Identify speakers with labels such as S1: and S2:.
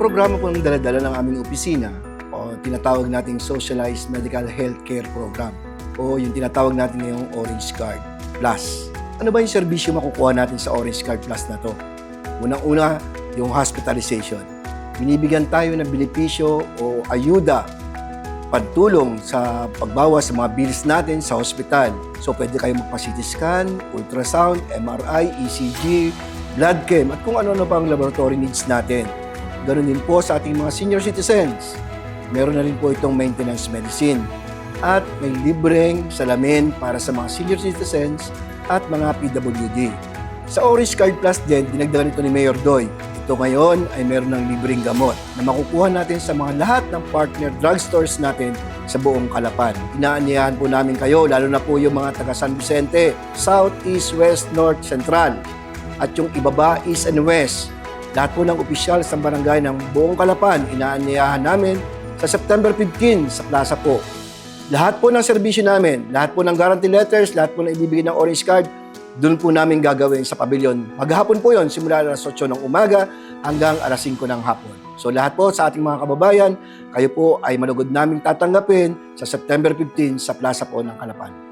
S1: programa po ng daladala ng aming opisina o tinatawag nating Socialized Medical Healthcare Program o yung tinatawag natin ngayong Orange Card Plus. Ano ba yung serbisyo makukuha natin sa Orange Card Plus na to? Unang-una, yung hospitalization. Binibigyan tayo ng benepisyo o ayuda pagtulong sa pagbawas sa mga bills natin sa hospital. So pwede kayo magpa-CT scan, ultrasound, MRI, ECG, blood chem, at kung ano-ano pang laboratory needs natin. Ganon din po sa ating mga senior citizens. Meron na rin po itong maintenance medicine. At may libreng salamin para sa mga senior citizens at mga PWD. Sa Orange Card Plus din, dinagdagan ito ni Mayor Doy. Ito ngayon ay meron ng libreng gamot na makukuha natin sa mga lahat ng partner drugstores natin sa buong Kalapan. Inaanyayahan po namin kayo, lalo na po yung mga taga San Vicente, South, East, West, North, Central, at yung ibaba, East and West. Lahat po ng opisyal sa barangay ng buong Kalapan, inaanyayahan namin sa September 15 sa plaza po. Lahat po ng serbisyo namin, lahat po ng guarantee letters, lahat po ng ibibigay ng orange card, doon po namin gagawin sa pavilion. Maghapon po yon simula alas 8 ng umaga hanggang alas 5 ng hapon. So lahat po sa ating mga kababayan, kayo po ay manugod naming tatanggapin sa September 15 sa plaza po ng Kalapan.